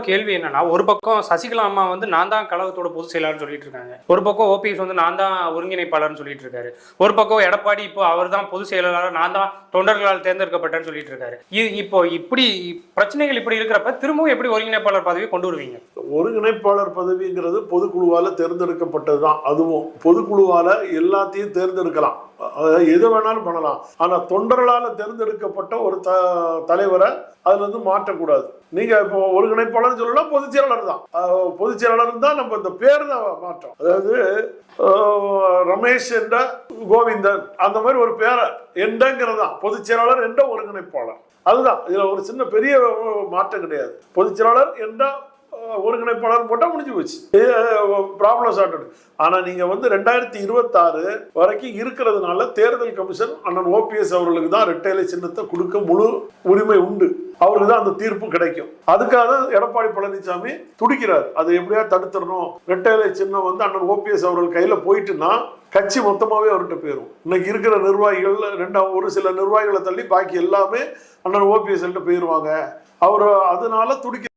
கேள்வி என்னன்னா ஒரு பக்கம் சசிகலா அம்மா வந்து நான் தான் கழகத்தோட பொதுச் செயலாளர்னு சொல்லிட்டு இருக்காங்க. ஒரு பக்கம் ஓபிஎஸ் வந்து நான் தான் ஒருங்கிணைப்பாளர்னு சொல்லிட்டு இருக்காரு. ஒரு பக்கம் எடப்பாடி இப்போ அவர் தான் பொதுச் செயலாளர் நான் தான் தொண்டர்களால் தேர்ந்தெடுக்கப்பட்டேன்னு சொல்லிட்டு இருக்காரு. இ- இப்போ இப்படி பிரச்சனைகள் இப்படி இருக்கிறப்ப திரும்பவும் எப்படி ஒருங்கிணைப்பாளர் பதவியை கொண்டு வருவீங்க? ஒருங்கிணைப்பாளர் பதவிங்கிறது பொதுக்குழுவால் தேர்ந்தெடுக்கப்பட்டது தான் அதுவும் பொதுக்குழுவால் எல்லாத்தையும் தேர்ந்தெடுக்கலாம். அதாவது எது வேணாலும் பண்ணலாம். ஆனால் தொண்டர்களால் தேர்ந்தெடுக்கப்பட்ட ஒரு த தலைவரை அதில் வந்து மாற்றக்கூடாது. நீங்கள் இப்போ ஒருங்கிணைப்பாளர் சொல்லலாம் பொதுச் செயலாளர் தான் பொதுச் செயலாளர் தான் நம்ம இந்த பேர் தான் மாற்றம். அதாவது ரமேஷ் என்ற கோவிந்தன் அந்த மாதிரி ஒரு பேரை எண்டங்கிறது தான் பொதுச் செயலாளர் என்ற ஒருங்கிணைப்பாளர் அதுதான். இதில் ஒரு சின்ன பெரிய மாற்றம் கிடையாது. பொதுச் செயலாளர் என்ற ஒருங்கிணைப்பாளர் போட்டால் முடிஞ்சு போச்சு. ப்ராப்ளம் சார்ட்டட் ஆனால் நீங்கள் வந்து ரெண்டாயிரத்தி இருபத்தாறு வரைக்கும் இருக்கிறதுனால தேர்தல் கமிஷன் அண்ணன் ஓபிஎஸ் அவர்களுக்கு தான் ரெட்டைலை சின்னத்தை கொடுக்க முழு உரிமை உண்டு. அவருக்கு தான் அந்த தீர்ப்பு கிடைக்கும். அதுக்காக தான் எடப்பாடி பழனிசாமி துடிக்கிறார். அதை எப்படியா தடுத்துடணும்? ரெட்டைலை சின்னம் வந்து அண்ணன் ஓபிஎஸ் அவர்கள் கையில் போயிட்டுன்னா கட்சி மொத்தமாகவே அவர்கிட்ட போயிடும் இன்னைக்கு இருக்கிற நிர்வாகிகள் ரெண்டாம் ஒரு சில நிர்வாகிகளை தள்ளி பாக்கி எல்லாமே அண்ணன் ஓபிஎஸ் போயிடுவாங்க அவர் அதனால துடிக்க